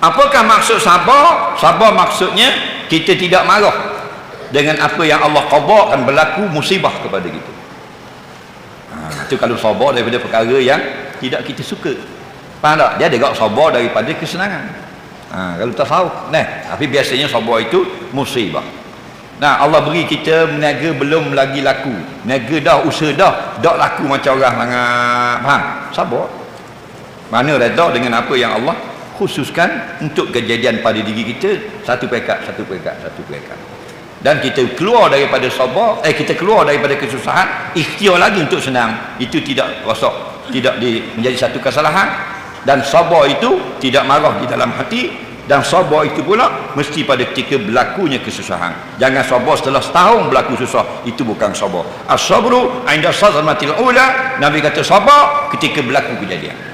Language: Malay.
apakah maksud sabar sabar maksudnya kita tidak marah dengan apa yang Allah qadakan berlaku musibah kepada kita ha, itu kalau sabar daripada perkara yang tidak kita suka faham tak dia ada sabar daripada kesenangan ha, kalau tak tahu nah tapi biasanya sabar itu musibah Nah, Allah beri kita meniaga belum lagi laku. Niaga dah, usaha dah, dak laku macam orang sangat. Faham? Sabar. Mana redha dengan apa yang Allah khususkan untuk kejadian pada diri kita satu pekat, satu pekat, satu pekat. Dan kita keluar daripada sabar, eh kita keluar daripada kesusahan, ikhtiar lagi untuk senang. Itu tidak rosak, tidak di, menjadi satu kesalahan. Dan sabar itu tidak marah di dalam hati. Dan sabar itu pula mesti pada ketika berlakunya kesusahan. Jangan sabar setelah setahun berlaku susah. Itu bukan sabar as-sabru inda sadmatil ula. Nabi kata sabar ketika berlaku kejadian